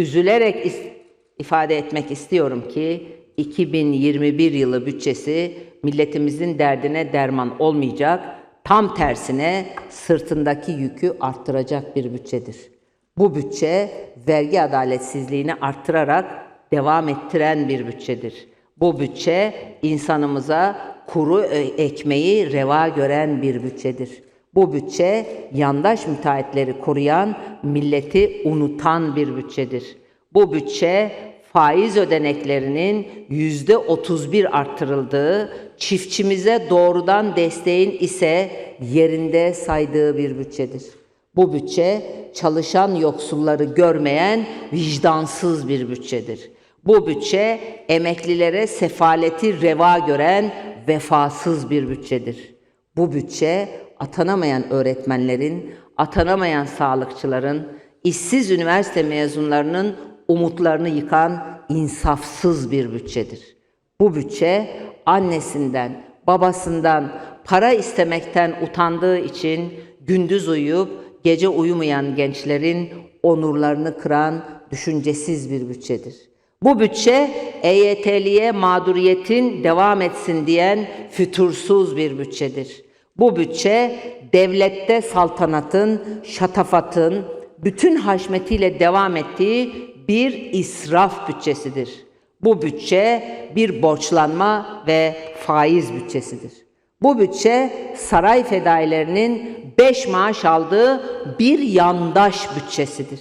üzülerek ifade etmek istiyorum ki 2021 yılı bütçesi milletimizin derdine derman olmayacak, tam tersine sırtındaki yükü arttıracak bir bütçedir. Bu bütçe vergi adaletsizliğini arttırarak devam ettiren bir bütçedir. Bu bütçe insanımıza kuru e, ekmeği reva gören bir bütçedir. Bu bütçe yandaş müteahhitleri koruyan, milleti unutan bir bütçedir. Bu bütçe faiz ödeneklerinin yüzde 31 arttırıldığı, çiftçimize doğrudan desteğin ise yerinde saydığı bir bütçedir. Bu bütçe çalışan yoksulları görmeyen vicdansız bir bütçedir. Bu bütçe emeklilere sefaleti reva gören vefasız bir bütçedir. Bu bütçe atanamayan öğretmenlerin, atanamayan sağlıkçıların, işsiz üniversite mezunlarının umutlarını yıkan insafsız bir bütçedir. Bu bütçe annesinden, babasından para istemekten utandığı için gündüz uyuyup gece uyumayan gençlerin onurlarını kıran düşüncesiz bir bütçedir. Bu bütçe EYT'liye mağduriyetin devam etsin diyen fütursuz bir bütçedir. Bu bütçe devlette saltanatın, şatafatın bütün haşmetiyle devam ettiği bir israf bütçesidir. Bu bütçe bir borçlanma ve faiz bütçesidir. Bu bütçe saray fedailerinin beş maaş aldığı bir yandaş bütçesidir.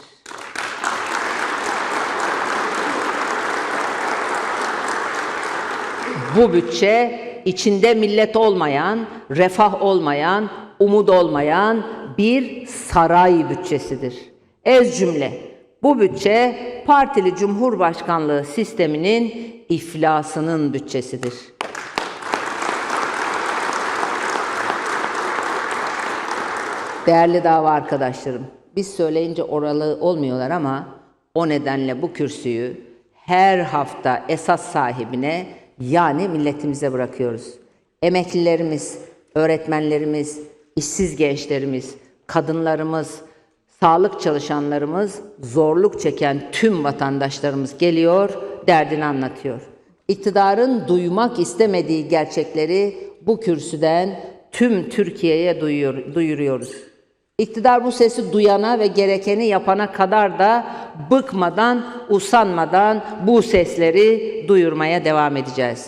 Bu bütçe içinde millet olmayan, refah olmayan, umut olmayan bir saray bütçesidir. Ez cümle bu bütçe partili cumhurbaşkanlığı sisteminin iflasının bütçesidir. Değerli dava arkadaşlarım, biz söyleyince oralı olmuyorlar ama o nedenle bu kürsüyü her hafta esas sahibine yani milletimize bırakıyoruz. Emeklilerimiz, öğretmenlerimiz, işsiz gençlerimiz, kadınlarımız, sağlık çalışanlarımız, zorluk çeken tüm vatandaşlarımız geliyor, derdini anlatıyor. İktidarın duymak istemediği gerçekleri bu kürsüden tüm Türkiye'ye duyuyor, duyuruyoruz. İktidar bu sesi duyana ve gerekeni yapana kadar da bıkmadan, usanmadan bu sesleri duyurmaya devam edeceğiz.